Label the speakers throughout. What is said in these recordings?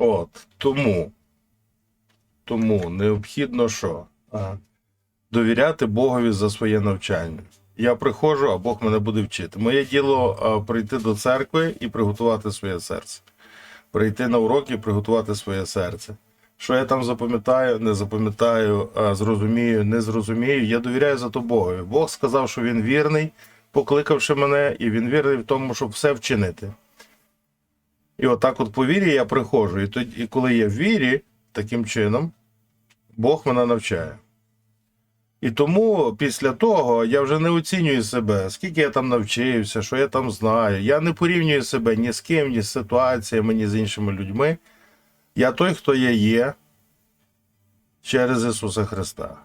Speaker 1: От, тому, тому необхідно що? Довіряти Богові за своє навчання. Я приходжу, а Бог мене буде вчити. Моє діло а, прийти до церкви і приготувати своє серце. Прийти на уроки і приготувати своє серце. Що я там запам'ятаю, не запам'ятаю, зрозумію, не зрозумію. Я довіряю за то Богові. Бог сказав, що він вірний, покликавши мене, і він вірний в тому, щоб все вчинити. І отак, от по вірі я приходжу. І тоді, і коли я в вірі, таким чином, Бог мене навчає. І тому після того я вже не оцінюю себе, скільки я там навчився, що я там знаю. Я не порівнюю себе ні з ким, ні з ситуаціями, ні з іншими людьми. Я той, хто я є через Ісуса Христа.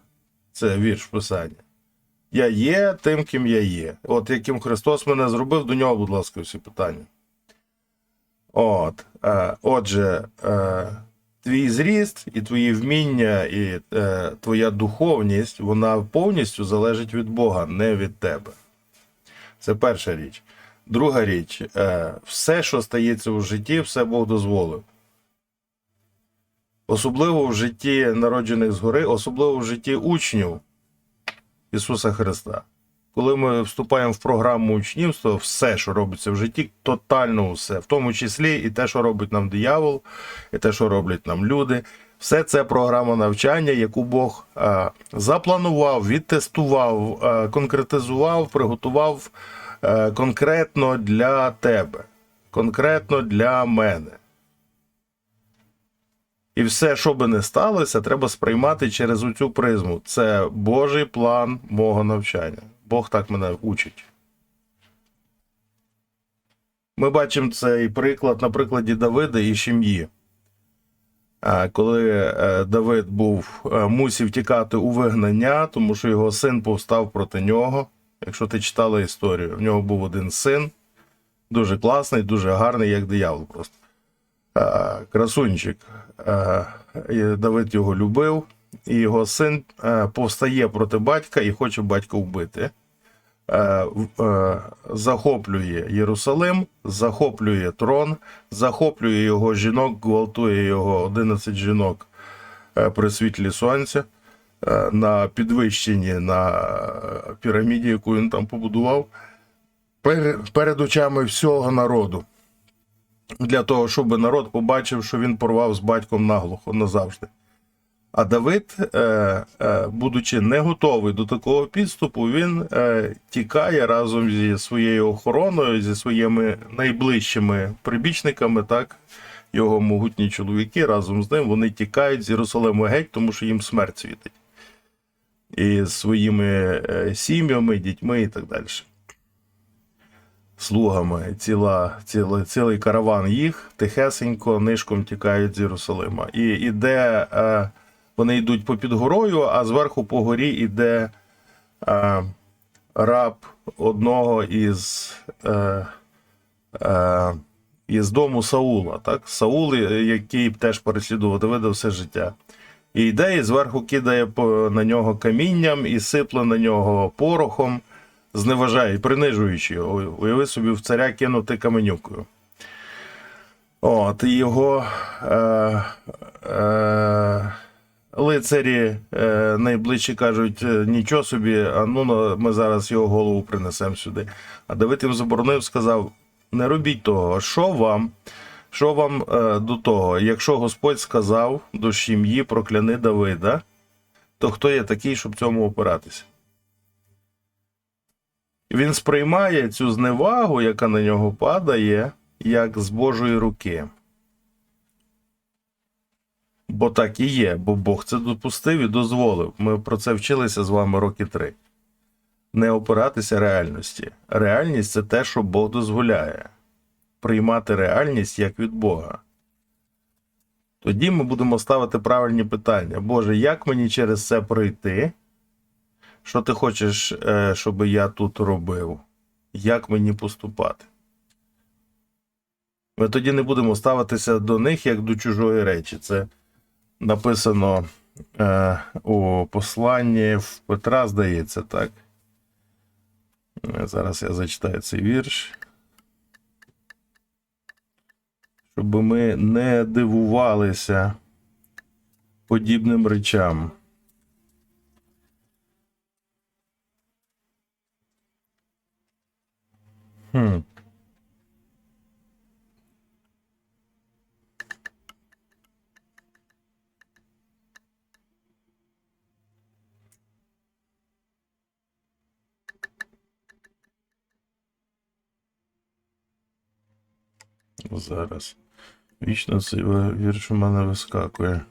Speaker 1: Це вірш Писання. Я є тим, ким я є. От яким Христос мене зробив, до нього, будь ласка, всі питання. От, е, отже, е, твій зріст і твої вміння, і е, твоя духовність, вона повністю залежить від Бога, не від тебе. Це перша річ. Друга річ, все, що стається у житті, все Бог дозволив. Особливо в житті народжених згори, особливо в житті учнів Ісуса Христа. Коли ми вступаємо в програму учнівства, все, що робиться в житті, тотально все, в тому числі і те, що робить нам диявол, і те, що роблять нам люди, все це програма навчання, яку Бог е, запланував, відтестував, е, конкретизував, приготував е, конкретно для тебе, конкретно для мене. І все, що би не сталося, треба сприймати через оцю призму. Це Божий план мого навчання. Бог так мене учить. Ми бачимо цей приклад на прикладі Давида і Шім'ї. А, Коли е, Давид був е, мусив тікати у вигнання, тому що його син повстав проти нього. Якщо ти читала історію, в нього був один син, дуже класний, дуже гарний, як диявол просто. Красунчик. Давид його любив, і його син е, повстає проти батька і хоче батька вбити. Е, е, Захоплює Єрусалим, захоплює трон, захоплює його жінок, гвалтує його 11 жінок е, при світлі сонця на підвищенні на піраміді, яку він там побудував, перед очами всього народу. Для того, щоб народ побачив, що він порвав з батьком наглухо назавжди. А Давид, е, е, будучи не готовий до такого підступу, він е, тікає разом зі своєю охороною, зі своїми найближчими прибічниками, так, його могутні чоловіки разом з ним вони тікають з Єрусалиму геть, тому що їм смерть світить. І своїми сім'ями, дітьми і так далі. Слугами, ціла, ціла, цілий караван їх тихесенько нишком тікають з Єрусалима. І іде, вони йдуть попід горою, а зверху по горі іде е, раб одного із, е, е, із дому Саула. Так? Саул, е, який теж переслідував Давида все життя. І йде, і зверху кидає на нього камінням і сипле на нього порохом, зневажає, принижуючи його. Уяви собі в царя кинути каменюкою. От, і його е, е, лицарі е, найближчі кажуть: «Е, нічого собі, а ну ми зараз його голову принесемо сюди. А Давид їм заборонив, сказав: не робіть того, що вам? Що вам е, до того? Якщо Господь сказав до сім'ї прокляни Давида, то хто є такий, щоб цьому опиратися? Він сприймає цю зневагу, яка на нього падає, як з Божої руки. Бо так і є, бо Бог це допустив і дозволив. Ми про це вчилися з вами роки три. Не опиратися реальності. Реальність це те, що Бог дозволяє. Приймати реальність як від Бога. Тоді ми будемо ставити правильні питання. Боже, як мені через це пройти? Що ти хочеш, е, щоб я тут робив? Як мені поступати? Ми тоді не будемо ставитися до них як до чужої речі. Це написано е, у посланні в Петра, здається, так. Зараз я зачитаю цей вірш. щоб ми не дивувалися подібним речам. Хм. Зараз. Вічно цей вірш у мене вискакує.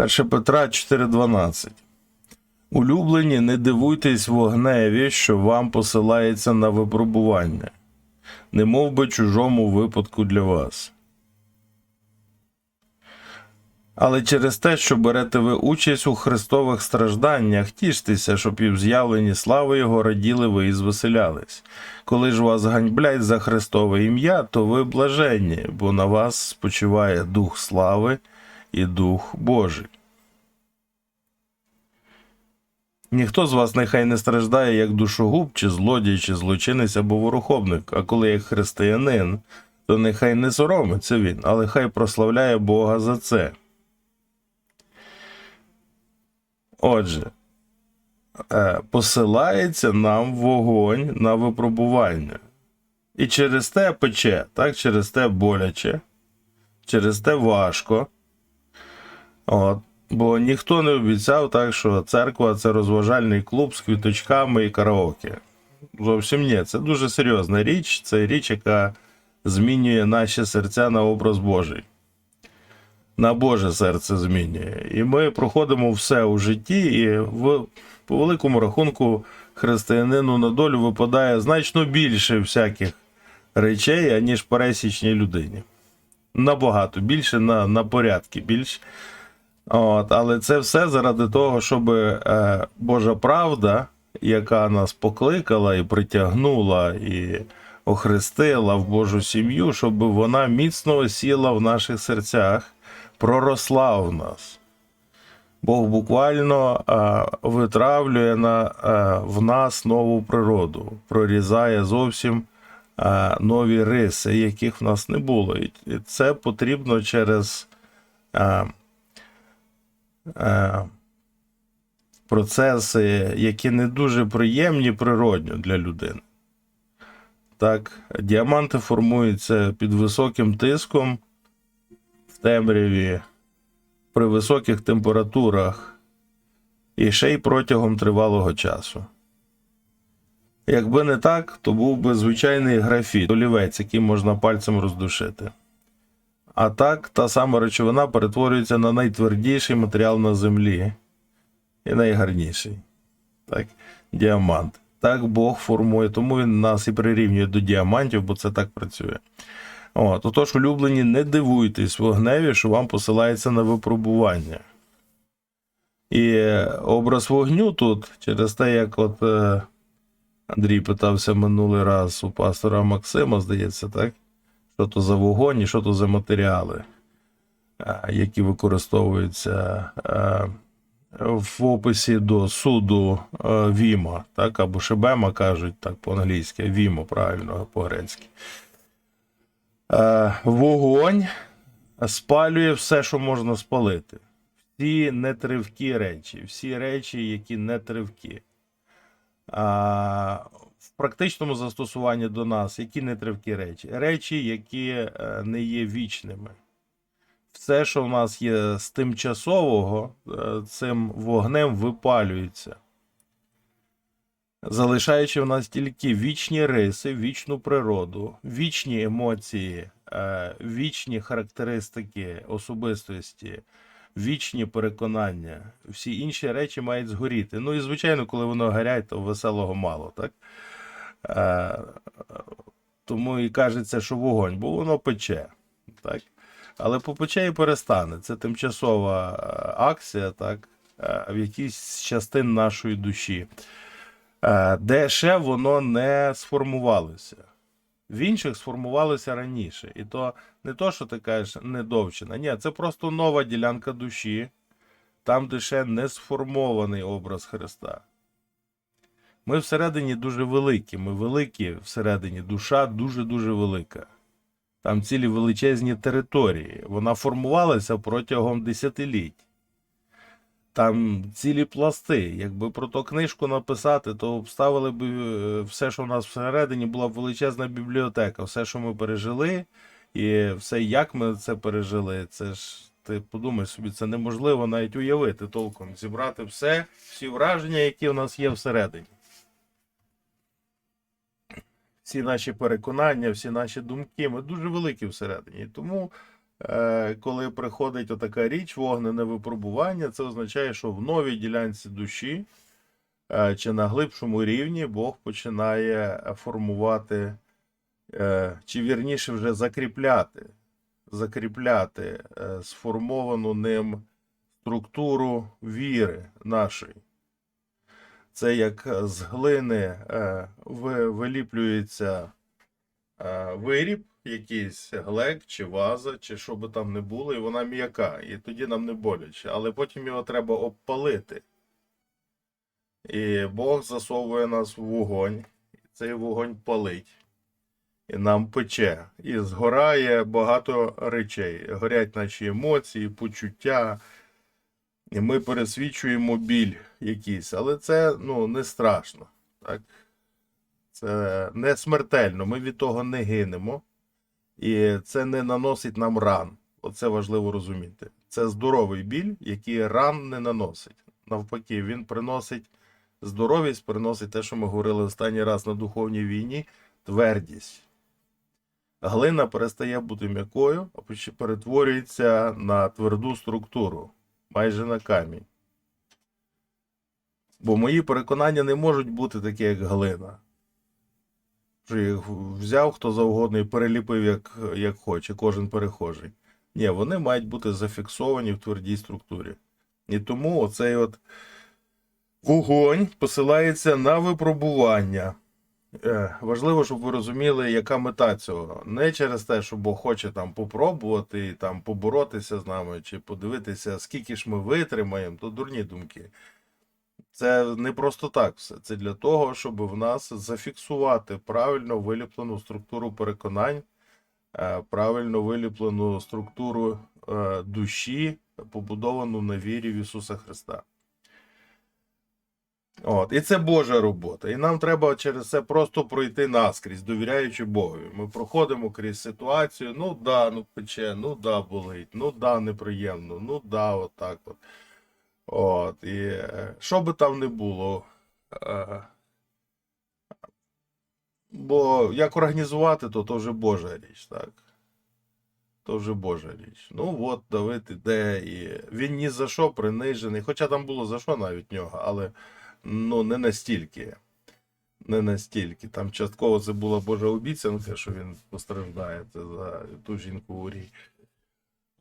Speaker 1: Перше Петра 4.12. Улюблені, не дивуйтесь вогневі, що вам посилається на випробування, не мов би чужому випадку для вас. Але через те, що берете ви участь у Христових стражданнях, тіштеся, щоб і в з'явленні слави Його раділи ви і звеселялись. Коли ж вас ганьблять за Христове ім'я, то ви блаженні, бо на вас спочиває Дух слави і Дух Божий. Ніхто з вас нехай не страждає як душогуб, чи злодій, чи злочинець або ворохобник, а коли як християнин, то нехай не соромиться він, але хай прославляє Бога за це. Отже, е, посилається нам вогонь на випробування. І через те пече, так, через те боляче, через те важко. От. Бо ніхто не обіцяв так, що церква це розважальний клуб з квіточками і караоке. Зовсім ні, це дуже серйозна річ. Це річ, яка змінює наші серця на образ Божий. На Боже серце змінює. І ми проходимо все у житті, і в, по великому рахунку християнину на долю випадає значно більше всяких речей, аніж пересічній людині. Набагато більше на, на порядки більше. От, але це все заради того, щоб е, Божа правда, яка нас покликала і притягнула, і охрестила в Божу сім'ю, щоб вона міцно осіла в наших серцях, проросла в нас. Бог буквально е, витравлює на, е, в нас нову природу, прорізає зовсім е, нові риси, яких в нас не було. І це потрібно через. Е, процеси, які не дуже приємні природньо для людини. Так, діаманти формуються під високим тиском в темряві, при високих температурах і ще й протягом тривалого часу. Якби не так, то був би звичайний графіт, олівець, який можна пальцем роздушити. А так, та сама речовина перетворюється на найтвердіший матеріал на землі і найгарніший. Так, діамант. Так Бог формує, тому він нас і прирівнює до діамантів, бо це так працює. От, отож, улюблені, не дивуйтесь вогневі, що вам посилається на випробування. І образ вогню тут, через те, як от е, Андрій питався минулий раз у пастора Максима, здається, так? Що то за вогонь і що то за матеріали, е, які використовуються е, в описі до суду е, Віма, так, або Шебема кажуть так по-англійськи, Вімо, правильно, по-грецьки. Вогонь спалює все, що можна спалити. Всі нетривкі речі, всі речі, які не тривкі. А, в практичному застосуванні до нас, які нетривкі речі? Речі, які е, не є вічними. Все, що в нас є з тимчасового, е, цим вогнем випалюється. Залишаючи в нас тільки вічні риси, вічну природу, вічні емоції, е, вічні характеристики особистості, вічні переконання. Всі інші речі мають згоріти. Ну і звичайно, коли воно горять, то веселого мало, так? Е, тому і кажеться, що вогонь, бо воно пече. Так? Але попече і перестане. Це тимчасова е, акція, так? е, в якійсь частин нашої душі, де ще воно не сформувалося. В інших сформувалося раніше. І то не то, що ти кажеш, недовчена. Ні, це просто нова ділянка душі, там, де ще не сформований образ Христа. Ми всередині дуже великі. Ми великі всередині. Душа дуже-дуже велика. Там цілі величезні території. Вона формувалася протягом десятиліть. Там цілі пласти. Якби про то книжку написати, то обставили б е, все, що в нас всередині, була б величезна бібліотека. Все, що ми пережили, і все, як ми це пережили, це ж ти подумай собі, це неможливо навіть уявити толком. Зібрати все, всі враження, які в нас є всередині. Всі наші переконання, всі наші думки, ми дуже великі всередині. Тому, коли приходить отака річ, вогнене випробування, це означає, що в новій ділянці душі е, чи на глибшому рівні Бог починає формувати, е, чи вірніше вже закріпляти, закріпляти е, сформовану ним структуру віри нашої. Це як з глини е, виліплюється е, виріб, якийсь глек чи ваза, чи що би там не було, і вона м'яка, і тоді нам не боляче. Але потім його треба обпалити. І Бог засовує нас в вогонь, і цей вогонь палить. І нам пече. І згорає багато речей. Горять наші емоції, почуття. І ми пересвічуємо біль якийсь, але це ну, не страшно. Так? Це не смертельно, ми від того не гинемо. І це не наносить нам ран. Оце важливо розуміти. Це здоровий біль, який ран не наносить. Навпаки, він приносить здоровість, приносить те, що ми говорили останній раз на духовній війні, твердість. Глина перестає бути м'якою, а перетворюється на тверду структуру майже на камінь. Бо мої переконання не можуть бути такі, як глина. Що їх взяв хто завгодно і переліпив, як, як хоче, кожен перехожий. Ні, вони мають бути зафіксовані в твердій структурі. І тому оцей от вогонь посилається на випробування. Е, важливо, щоб ви розуміли, яка мета цього. Не через те, що Бог хоче там попробувати там поборотися з нами, чи подивитися, скільки ж ми витримаємо, то дурні думки. Це не просто так все. Це для того, щоб в нас зафіксувати правильно виліплену структуру переконань, е, правильно виліплену структуру е, душі, побудовану на вірі в Ісуса Христа. От, і це Божа робота. І нам треба через це просто пройти наскрізь, довіряючи Богові. Ми проходимо крізь ситуацію. Ну да, ну пече, ну да, болить, ну да, неприємно, ну да, отак от. От, і е, що би там не було. Е, бо як організувати, то то вже Божа річ, так? То вже Божа річ. Ну от Давид іде, і він ні за що принижений. Хоча там було за що навіть нього, але ну не настільки. Не настільки. Там частково це була Божа обіцянка, що він постраждає за ту жінку у Урі.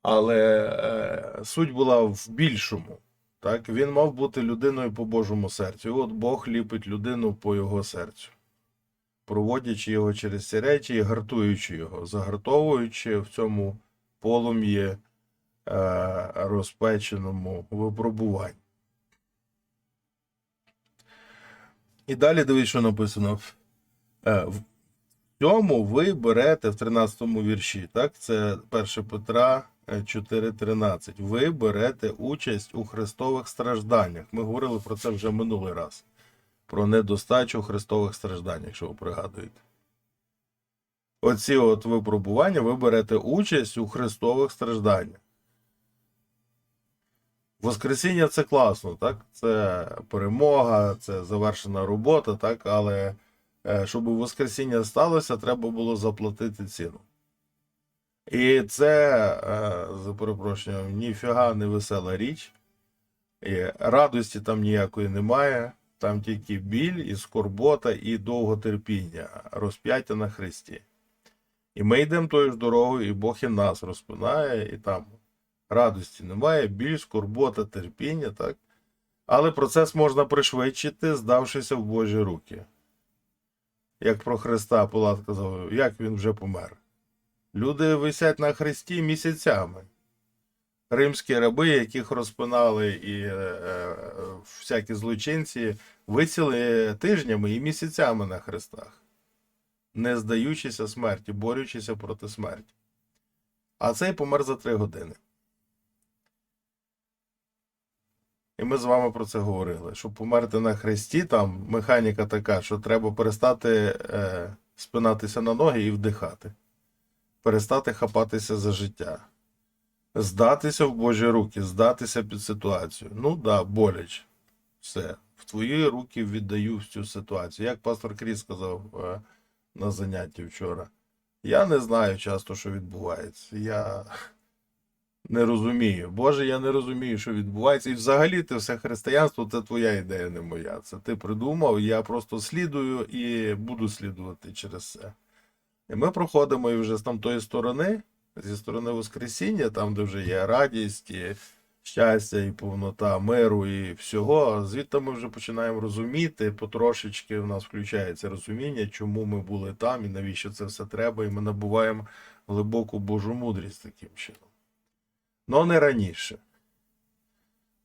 Speaker 1: Але е, суть була в більшому. Так, він мав бути людиною по Божому серцю. І от Бог ліпить людину по його серцю, проводячи його через ці речі і гартуючи його, загартовуючи в цьому полум'ї е, розпеченому випробуванні. І далі дивись, що написано. Е, В цьому ви берете в 13 вірші, так? Це 1 Петра 4.13. Ви берете участь у христових стражданнях. Ми говорили про це вже минулий раз. Про недостачу христових страждань, якщо ви пригадуєте. Оці от випробування ви берете участь у христових стражданнях. Воскресіння це класно, так? Це перемога, це завершена робота, так? Але е, щоб Воскресіння сталося, треба було заплатити ціну. І це, е, за перепрошенням, ніфіга не весела річ. І радості там ніякої немає. Там тільки біль, і скорбота, і довготерпіння, розп'яття на Христі. І ми йдемо тою ж дорогою, і Бог і нас розпинає, і там радості немає, біль, скорбота, терпіння, так? Але процес можна пришвидшити, здавшися в Божі руки. як про Христа Пилат казав, як він вже помер. Люди висять на хресті місяцями. Римські раби, яких розпинали і е, е, всякі злочинці, висіли тижнями і місяцями на хрестах, не здаючися смерті, борючися проти смерті. А цей помер за три години. І ми з вами про це говорили. Щоб померти на хресті, там механіка така, що треба перестати е, спинатися на ноги і вдихати, перестати хапатися за життя, здатися в Божі руки, здатися під ситуацію. Ну да, боляче. Все. В твої руки віддаю всю ситуацію. Як пастор Кріс сказав е, на занятті вчора. Я не знаю часто, що відбувається. Я не розумію. Боже, я не розумію, що відбувається. І взагалі те все християнство це твоя ідея, не моя. Це ти придумав, я просто слідую і буду слідувати через це. І ми проходимо і вже з там тої сторони, зі сторони Воскресіння, там, де вже є радість, і щастя, і повнота миру, і всього. Звідти ми вже починаємо розуміти, потрошечки в нас включається розуміння, чому ми були там і навіщо це все треба, і ми набуваємо глибоку Божу мудрість таким чином. Но не раніше.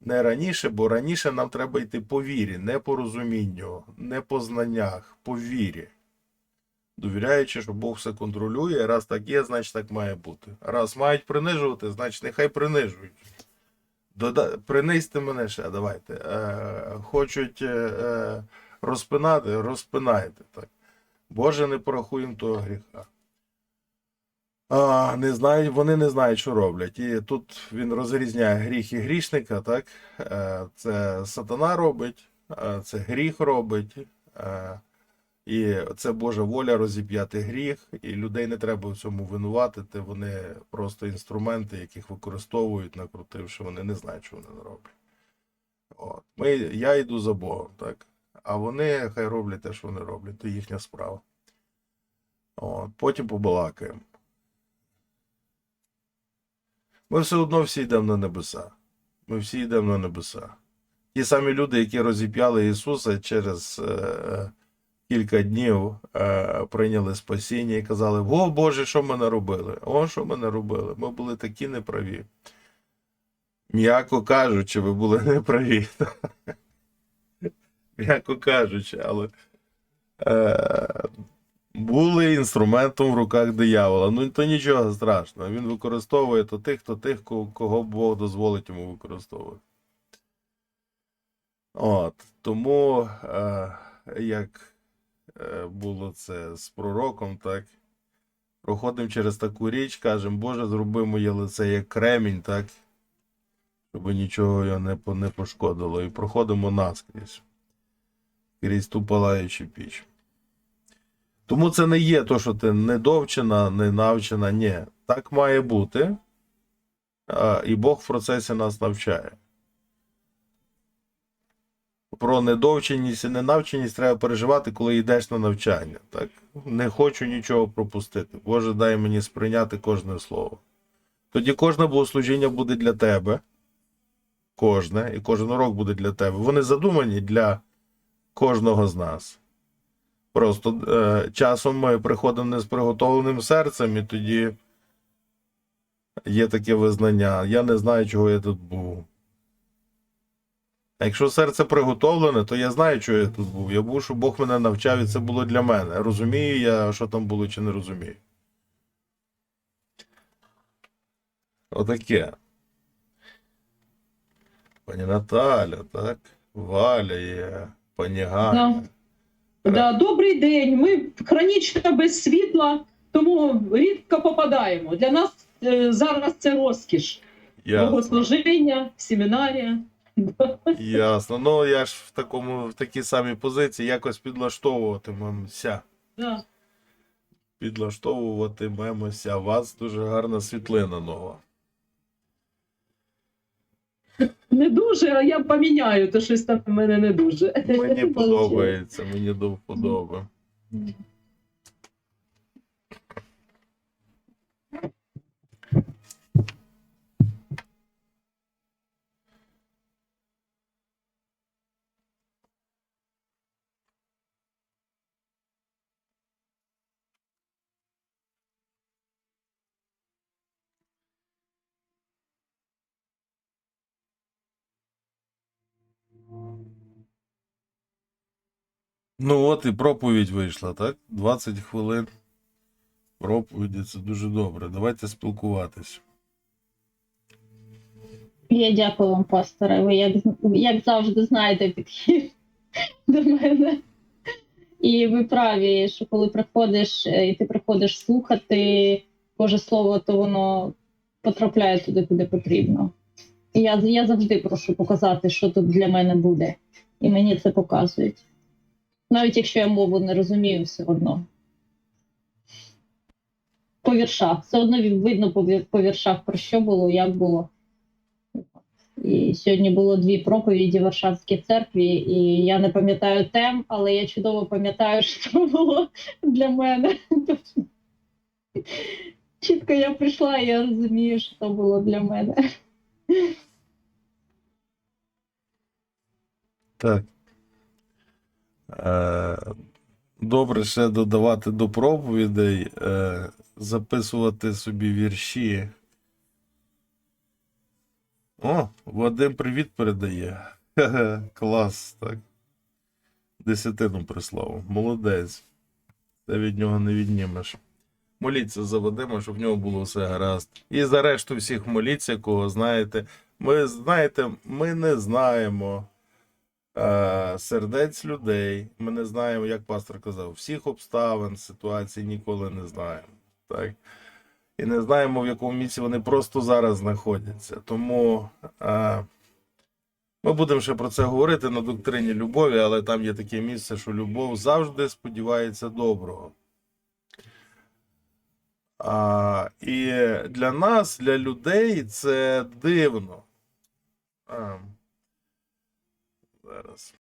Speaker 1: Не раніше, бо раніше нам треба йти по вірі, не по розумінню, не по знаннях, по вірі. Довіряючи, що Бог все контролює, раз так є, значить так має бути. Раз мають принижувати, значить нехай принижують. Дода... Принизьте мене ще, давайте. Е, хочуть е, е, розпинати, розпинайте. Так. Боже, не порахуємо того гріха. А, не знають, вони не знають, що роблять. І тут він розрізняє гріх і грішника, так? Е, Це сатана робить, це гріх робить, е, і це Божа воля розіп'яти гріх, і людей не треба в цьому винуватити. Вони просто інструменти, яких використовують, накрутивши, вони не знають, що вони не роблять. От. Ми, я йду за Богом, так? А вони хай роблять те, що вони роблять, то їхня справа. От. Потім побалакаємо. Ми все одно всі йдемо на небеса. Ми всі йдемо на небеса. Ті самі люди, які розіп'яли Ісуса через е, кілька днів е, прийняли спасіння і казали: О Боже, що ми наробили? О, що ми наробили? Ми були такі неправі. М'яко кажучи, ви були неправі. М'яко кажучи, але е, були інструментом в руках диявола. Ну то нічого страшного. Він використовує то тих, то тих, кого Бог дозволить йому використовувати. От. Тому, е, як було це з пророком, так. Проходимо через таку річ, кажемо, Боже, зроби моє лице як кремінь, так, щоб нічого його не, не пошкодило. І проходимо наскрізь, крізь ту палаючу піч. Тому це не є то, що ти недовчена, не навчена. Ні. Так має бути. І Бог в процесі нас навчає. Про недовченість і ненавченість треба переживати, коли йдеш на навчання. Так? Не хочу нічого пропустити. Боже, дай мені сприйняти кожне слово. Тоді кожне богослужіння буде для тебе. Кожне, і кожен урок буде для тебе. Вони задумані для кожного з нас. Просто е, часом ми приходимо не з приготовленим серцем, і тоді є таке визнання. Я не знаю, чого я тут був. А якщо серце приготовлене, то я знаю, чого я тут був. Я був, що Бог мене навчав, і це було для мене. Розумію я, що там було, чи не розумію. Отаке. Пані Наталя, так? Валя є, пані Ганя.
Speaker 2: Да, добрий день. Ми хронічно без світла, тому рідко попадаємо. Для нас е, зараз це розкіш.
Speaker 1: Ясно.
Speaker 2: Богослужіння, семінарія.
Speaker 1: Ясно. Ну я ж в такому в такій самій позиції якось підлаштовуватимемося.
Speaker 2: Да.
Speaker 1: Підлаштовуватимемося. У вас дуже гарна світлина нова.
Speaker 2: Не дуже, а я поміняю, то щось там в мене не дуже.
Speaker 1: Мені подобається, мені до вподоби. Ну от і проповідь вийшла, так? 20 хвилин проповіді це дуже добре. Давайте спілкуватись.
Speaker 3: Я дякую вам, пасторе. Ви як, як завжди знаєте підхід до мене. І ви праві, що коли приходиш е, і ти приходиш слухати Боже Слово, то воно потрапляє туди, куди потрібно. І я, я завжди прошу показати, що тут для мене буде. І мені це показують. Навіть якщо я мову не розумію, все одно. По віршах. Все одно видно по, вір- віршах, про що було, як було. І сьогодні було дві проповіді в Варшавській церкві, і я не пам'ятаю тем, але я чудово пам'ятаю, що було для мене. Чітко я прийшла, і я розумію, що було для мене.
Speaker 1: Так. Е, добре ще додавати до проповідей, е, записувати собі вірші. О, Вадим привіт передає. Клас, так. Десятину прислав. Молодець. Це від нього не віднімеш. Моліться за Вадима, щоб в нього було все гаразд. І за решту всіх моліться, кого знаєте. Ми знаєте, ми не знаємо сердець людей. Ми не знаємо, як пастор казав, всіх обставин, ситуацій ніколи не знаємо. Так? І не знаємо, в якому місці вони просто зараз знаходяться. Тому е, ми будемо ще про це говорити на доктрині любові, але там є таке місце, що любов завжди сподівається доброго. А, і для нас, для людей, це дивно. А, зараз.